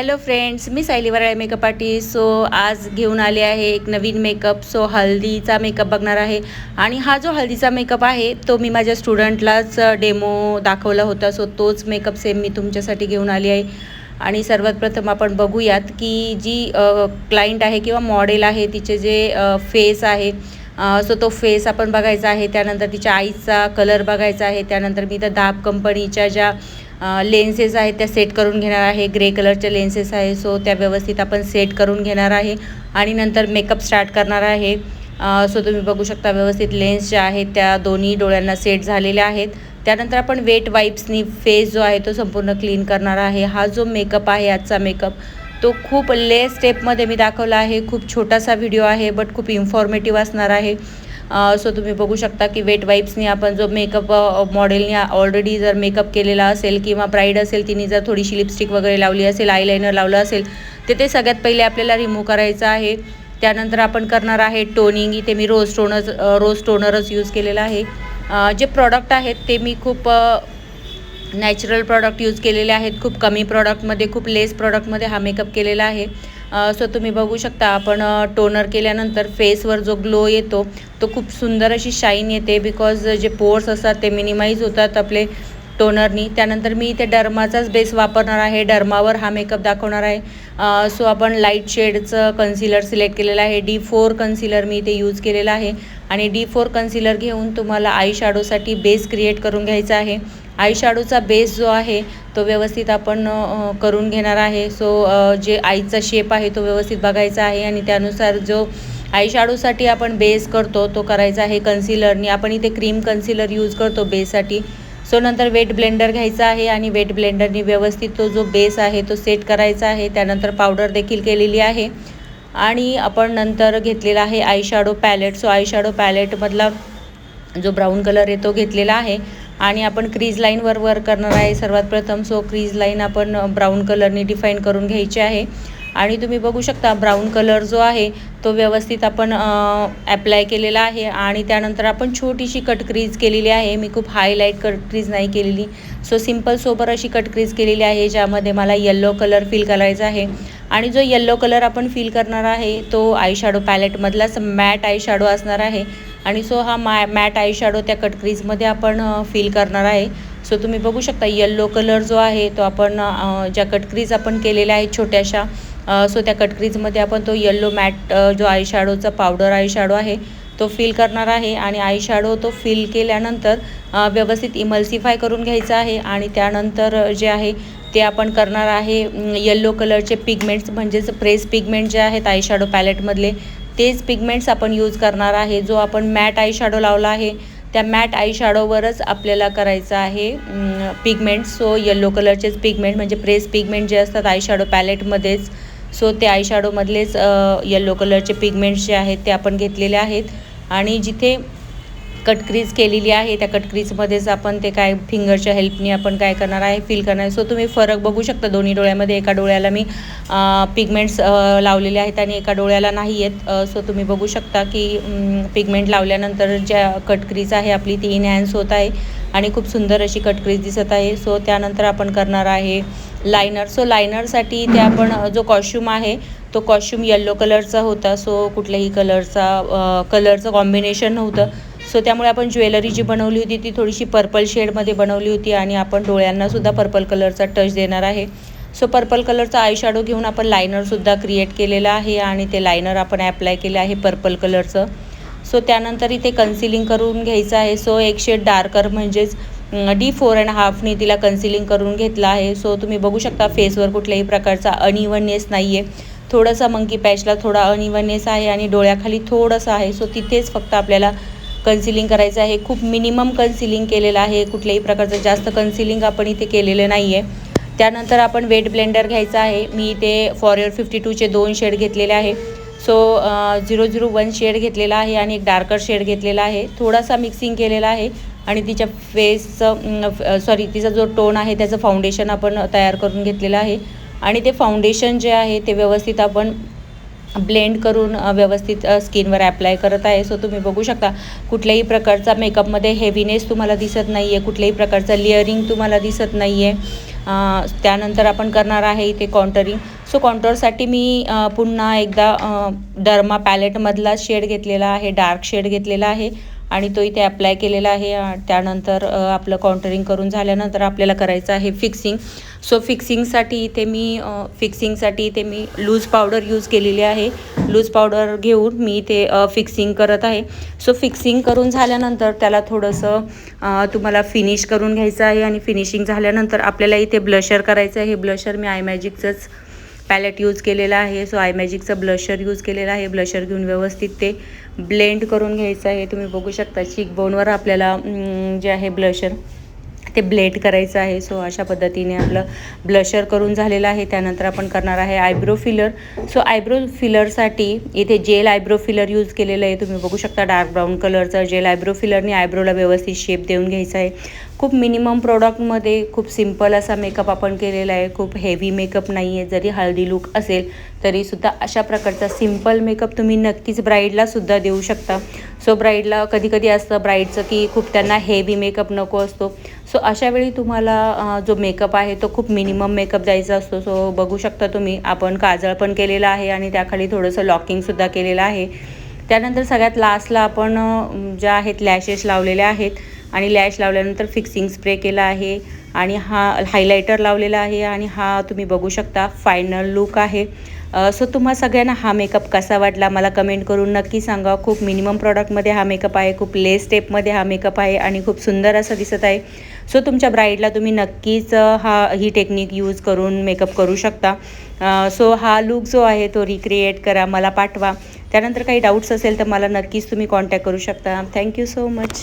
Hello friends मी Sayali Varale makeup artist so आज घेऊन आले आहे एक नवीन मेकअप सो हल्दीचा मेकअप बघणार आहे. आणि हा जो हल्दीचा मेकअप आहे तो मी माझ्या स्टुडंटलाच डेमो दाखवला होता. सो तोच मेकअप सेम मी तुमच्यासाठी घेऊन आली आहे. आणि सर्वात प्रथम आपण बघूयात की जी क्लायंट आहे किंवा मॉडेल आहे तिचे जे फेस आहे सो तो फेस आपण बघायचा आहे. त्यानंतर तिच्या आईचा कलर बघायचा आहे. त्यानंतर मी त्या दाब कंपनीच्या ज्या लेन्सेस आहेत त्या सेट करून घेणार आहे. ग्रे कलरच्या लेन्सेस आहे. सो त्या व्यवस्थित आपण सेट करून घेणार आहे. आणि नंतर मेकअप स्टार्ट करणार आहे. सो तुम्ही बघू शकता व्यवस्थित लेन्स ज्या आहेत त्या दोन्ही डोळ्यांना सेट झालेल्या आहेत. त्यानंतर आपण वेट वाईप्सनी फेस जो आहे तो संपूर्ण क्लीन करणार आहे. हा जो मेकअप आहे आजचा मेकअप तो खूप ले स्टेपमध्ये मी दाखवला आहे. खूप छोटासा व्हिडिओ आहे बट खूप इन्फॉर्मेटिव्ह असणार आहे. सो तुम्ही बघू शकता की वेट वाईप्सनी आपण जो मेकअप मॉडेलने ऑलरेडी जर मेकअप केलेला असेल किंवा ब्राईड असेल तिने जर थोडीशी लिपस्टिक वगैरे लावली असेल आयलायनर लावलं असेल तर ते सगळ्यात पहिले आपल्याला रिमूव्ह करायचं आहे. त्यानंतर आपण करणार आहे टोनिंग इथे मी रोज टोनर रोज टोनरच यूज केलेला आहे. जे प्रॉडक्ट आहेत ते मी खूप नॅचरल प्रॉडक्ट यूज केलेले आहेत. खूप कमी प्रॉडक्टमध्ये खूप लेस प्रॉडक्टमध्ये हा मेकअप केलेला आहे. सो तुम्ही बघू शकता आपण टोनर केल्यानंतर फेसवर जो ग्लो येतो तो खूप सुंदर अशी शाईन येते बिकॉज जे पोर्स असतात ते मिनिमाइज होतात आपले टोनरनी त्यानंतर मी इथे डर्माचाच बेस वापरणार आहे. डर्मावर हा मेकअप दाखवणार आहे. सो आपण लाइट शेडचं कन्सिलर सिलेक्ट केलेलं आहे. डी फोर कन्सिलर मी इथे यूज केलेला आहे. आणि डी फोर कन्सिलर घेऊन तुम्हाला आय शॅडोसाठी बेस क्रिएट करून घ्यायचा आहे. आय शॅडोचा बेस जो आहे तो व्यवस्थित आपण करून घेणार आहे. सो जे आईचा शेप आहे तो व्यवस्थित बघायचा आहे. आणि त्यानुसार जो आई आपण बेस करतो तो करायचा आहे कन्सिलरनी आपण इथे क्रीम कन्सिलर यूज करतो बेससाठी सो नंतर वेट ब्लेंडर घ्यायचा आहे आणि वेट ब्लेंडरनी व्यवस्थित तो जो बेस आहे तो सेट करायचा आहे. त्यानंतर पावडर देखील केलेली आहे. आणि आपण नंतर घेतलेला आहे आयशॅडो पॅलेट. सो आयशॅडो पॅलेटमधला जो ब्राऊन कलर आहे तो घेतलेला आहे. आणि आपण क्रीज लाईनवर वर्क करणार आहे सर्वात प्रथम. सो क्रीज लाईन आपण ब्राऊन कलरनी डिफाईन करून घ्यायची आहे. आणि तुम्ही बघू शकता ब्राऊन कलर जो आहे तो व्यवस्थित आपण ॲप्लाय केलेला आहे. आणि त्यानंतर आपण छोटीशी कट क्रीज केलेली आहे. मी खूप हायलाईट कट क्रीज नाही केलेली. सो सिंपल सोबर अशी कट क्रीज केलेली आहे ज्यामध्ये मला येल्लो कलर फील करायचा आहे. आणि जो येल्लो कलर आपण फील करणार आहे तो आय शॅडो पॅलेटमधलाच मॅट आय शॅडो असणार आहे. आणि सो हा मा मॅट आय शॅडो त्या कट क्रीजमध्ये आपण फील करणार आहे. सो तुम्ही बघू शकता येल्लो कलर जो आहे तो आपण ज्या कटक्रीज आपण केलेल्या आहेत छोट्याशा सो त्या कटक्रीजमध्ये आपण तो येल्लो मॅट जो आय शॅडोचा पावडर आय शॅडो आहे तो फिल करणार आहे आणि आय शॅडो तो फिल केल्यानंतर व्यवस्थित इमल्सिफाय करून घ्यायचा आहे आणि त्यानंतर जे आहे ते आपण करणार आहे येल्लो कलरचे पिगमेंट्स म्हणजेच प्रेस पिगमेंट जे आहेत आय शॅडो पॅलेटमधले तेच पिगमेंट्स आपण यूज करणार आहे जो आपण मॅट आय शॅडो लावला आहे. त्या मॅट आय शॅडोवरच आपल्याला करायचं आहे पिगमेंट सो येल्लो कलरचेच पिगमेंट म्हणजे प्रेस पिगमेंट जे असतात आय शॅडो पॅलेटमध्येच सो ते आय शॅडोमधलेच येल्लो कलरचे पिगमेंट्स जे आहेत ते आपण घेतलेले आहेत. आणि जिथे कटक्रीज केलेली आहे त्या कटक्रीजमध्येच आपण ते काय फिंगरच्या हेल्पनी आपण काय करणार आहे फील करणार आहे. सो तुम्ही फरक बघू शकता दोन्ही डोळ्यामध्ये. एका डोळ्याला मी पिगमेंट्स लावलेले आहेत आणि एका डोळ्याला नाही आहेत सो तुम्ही बघू शकता की पिगमेंट लावल्यानंतर ज्या कटक्रीज आहे आपली ती इनहॅन्स होत आहे. आणि खूप सुंदर अशी कटक्रीज दिसत आहे. सो त्यानंतर आपण करणार आहे लायनर सो लायनरसाठी ते आपण जो कॉस्ट्यूम आहे तो कॉस्ट्यूम येल्लो कलरचा होता. सो कुठल्याही कलरचा कलरचं कॉम्बिनेशन नव्हतं. सो त्यामुळे आपण ज्वेलरी जी बनवली होती ती थोडीशी पर्पल शेडमध्ये बनवली होती आणि आपण डोळ्यांनासुद्धा पर्पल कलरचा टच देणार आहे. सो पर्पल कलरचा आय शॅडो घेऊन आपण लायनरसुद्धा क्रिएट केलेलं आहे आणि ते लायनर आपण ॲप्लाय केलं आहे पर्पल कलरचं सो त्यानंतर इथे कन्सिलिंग करून घ्यायचं आहे. सो एक शेड डार्कर म्हणजेच डी फोर अँड हाफनी तिला कन्सिलिंग करून घेतलं आहे. सो तुम्ही बघू शकता फेसवर कुठल्याही प्रकारचा अनइवननेस नाही आहे थोडासा मंकी पॅचला थोडा अनइवननेस आहे आणि डोळ्याखाली थोडंसं आहे. सो तिथेच फक्त आपल्याला कन्सिलिंग करायचं आहे. खूप मिनिमम कन्सिलिंग केलेलं आहे. कुठल्याही प्रकारचं जास्त कन्सिलिंग आपण इथे केलेलं नाही आहे त्यानंतर आपण वेट ब्लेंडर घ्यायचा आहे. मी इथे फॉरयर फिफ्टी टूचे दोन शेड घेतलेले आहे. So zero zero one shade घेतलेला आहे आणि एक डार्कर शेड घेतलेला आहे. थोडासा मिक्सिंग केलेला आहे. आणि तिच्या फेसचं सॉरी तिचा जो टोन आहे त्याचं फाउंडेशन आपण तयार करून घेतलेलं आहे. आणि ते फाउंडेशन जे आहे ते व्यवस्थित आपण ब्लेंड करून व्यवस्थित स्किनवर ॲप्लाय करत आहे. सो तुम्ही बघू शकता कुठल्याही प्रकारचा मेकअपमध्ये हेवीनेस तुम्हाला दिसत नाही आहे कुठल्याही प्रकारचं लेअरिंग तुम्हाला दिसत नाही आहे त्यानंतर आपण करणार आहे इथे कॉन्टरिंग सो कॉन्टरसाठी मी पुन्हा एकदा डर्मा पॅलेटमधला शेड घेतलेला आहे डार्क शेड घेतलेला आहे. आणि तो इथे अप्लाय केलेला आहे. त्यानंतर आपलं काउंटरिंग करून झाल्यानंतर आपल्याला करायचं आहे फिक्सिंग सो फिक्सिंगसाठी इथे मी फिक्सिंगसाठी इथे मी लूज पावडर यूज केलेली आहे. लूज पावडर घेऊन मी इथे फिक्सिंग करत आहे. सो फिक्सिंग करून झाल्यानंतर त्याला थोडंसं तुम्हाला फिनिश करून घ्यायचं आहे. आणि फिनिशिंग झाल्यानंतर आपल्याला इथे ब्लशर करायचं आहे. हे ब्लशर मी आय मॅजिकचंच पॅलेट यूज केलेला आहे. सो आय मॅजिकचं ब्लशर यूज केलेलं आहे. ब्लशर घेऊन व्यवस्थित ते ब्लेंड करून घ्यायचं आहे. तुम्ही बघू शकता चिकबोनवर आपल्याला जे आहे ब्लशर ते ब्लेड करायचं आहे. सो अशा पद्धतीने आपलं ब्लशर करून झालेलं आहे. त्यानंतर आपण करणार आहे आयब्रो फिलर सो आयब्रो फिलरसाठी इथे जेल आयब्रो फिलर यूज केलेलं आहे. तुम्ही बघू शकता डार्क ब्राऊन कलरचा जेल आयब्रो फिलरने आयब्रोला व्यवस्थित शेप देऊन घ्यायचा आहे. खूप मिनिमम प्रोडक्टमध्ये खूप सिंपल असा मेकअप आपण केलेला आहे. खूप हेवी मेकअप नाही आहे जरी हळदी लुक असेल तरीसुद्धा अशा प्रकारचा सिंपल मेकअप तुम्ही नक्कीच ब्राईडलासुद्धा देऊ शकता. सो ब्राईडला कधी कधी असतं ब्राईडचं की खूप त्यांना हेवी मेकअप नको असतो. सो अशावेळी तुम्हाला जो मेकअप आहे तो खूप मिनिमम मेकअप द्यायचा असतो. सो बघू शकता तुम्ही आपण काजळ पण केलेलं आहे आणि त्याखाली थोडंसं लॉकिंगसुद्धा केलेलं आहे. त्यानंतर सगळ्यात लास्टला आपण ज्या आहेत लॅशेस लावलेल्या आहेत आणि लॅश लावल्यानंतर फिक्सिंग स्प्रे केला आहे आणि हा हायलायटर लावलेला आहे आणि हा तुम्ही बघू शकता फायनल लुक आहे. सो तुम्हा सगळ्यांना हा मेकअप कसा वाटला मला कमेंट करून नक्की सांगा. खूप मिनिमम प्रॉडक्टमध्ये हा मेकअप आहे खूप ले स्टेपमध्ये हा मेकअप आहे आणि खूप सुंदर असं दिसत आहे. सो तुमच्या ब्राईडला तुम्ही नक्कीच हा ही टेक्निक यूज करून मेकअप करू शकता. सो हा लुक जो आहे तो रिक्रिएट करा मला पाठवा. त्यानंतर काही डाऊट्स असेल तर मला नक्कीच तुम्ही कॉन्टॅक्ट करू शकता. Thank you so much